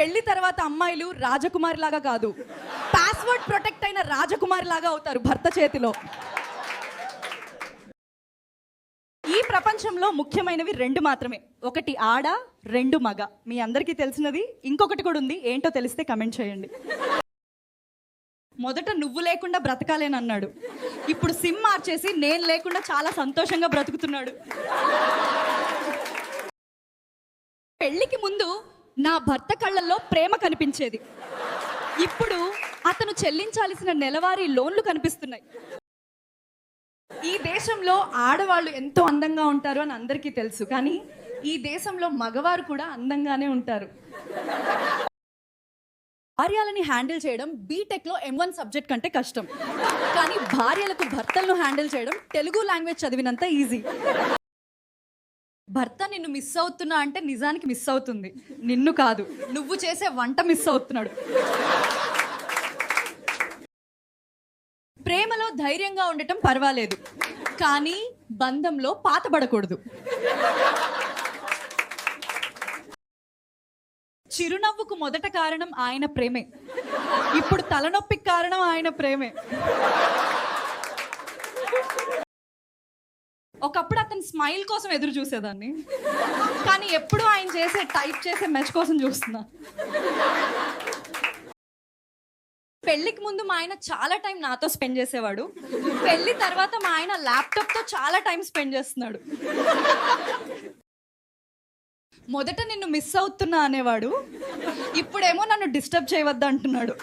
పెళ్ళి తర్వాత అమ్మాయిలు రాజకుమారి లాగా కాదు. పాస్వర్డ్ ప్రొటెక్ట్ అయిన రాజకుమారి లాగా అవుతారు భర్త చేతిలో. ఈ ప్రపంచంలో ముఖ్యమైనవి రెండు మాత్రమే. ఒకటి ఆడ రెండు మగ. మీ అందరికీ తెలిసినది. ఇంకొకటి కూడా ఉంది. ఏంటో తెలిస్తే కమెంట్ చేయండి. మొదట నువ్వు లేకుండా బ్రతకాలేనన్నాడు ఇప్పుడు సిమ్ మార్చేసి నేను లేకుండా చాలా సంతోషంగా బ్రతుకుతున్నాడు. పెళ్ళికి ముందు నా భర్త కళ్ళల్లో ప్రేమ కనిపించేది. ఇప్పుడు అతను చెల్లించాల్సిన నెలవారీ లోన్లు కనిపిస్తున్నాయి. ఈ దేశంలో ఆడవాళ్ళు ఎంతో అందంగా ఉంటారు అని అందరికీ తెలుసు. కానీ ఈ దేశంలో మగవారు కూడా అందంగానే ఉంటారు. భార్యలని హ్యాండిల్ చేయడం బీటెక్లో ఎం వన్ సబ్జెక్ట్ కంటే కష్టం. కానీ భార్యలకు భర్తలను హ్యాండిల్ చేయడం తెలుగు లాంగ్వేజ్ చదివినంత ఈజీ. భర్త నిన్ను మిస్ అవుతున్నా అంటే నిజానికి మిస్ అవుతుంది. నిన్ను కాదు. నువ్వు చేసే వంట మిస్ అవుతున్నాడు. ప్రేమలో ధైర్యంగా ఉండటం పర్వాలేదు. కానీ బంధంలో పాతబడకూడదు. చిరునవ్వుకు మొదట కారణం ఆయన ప్రేమే. ఇప్పుడు తలనొప్పికి కారణం ఆయన ప్రేమే. ఒకప్పుడు అతను స్మైల్ కోసం ఎదురు చూసేదాన్ని. కానీ ఎప్పుడు ఆయన చేసే టైప్ చేసే మెచ్ కోసం చూస్తున్నా. పెళ్ళికి ముందు మా ఆయన చాలా టైం నాతో స్పెండ్ చేసేవాడు. పెళ్ళి తర్వాత మా ఆయన ల్యాప్టాప్తో చాలా టైం స్పెండ్ చేస్తున్నాడు. మొదట నిన్ను మిస్ అవుతున్నా అనేవాడు. ఇప్పుడేమో నన్ను డిస్టర్బ్ చేయవద్దు అంటున్నాడు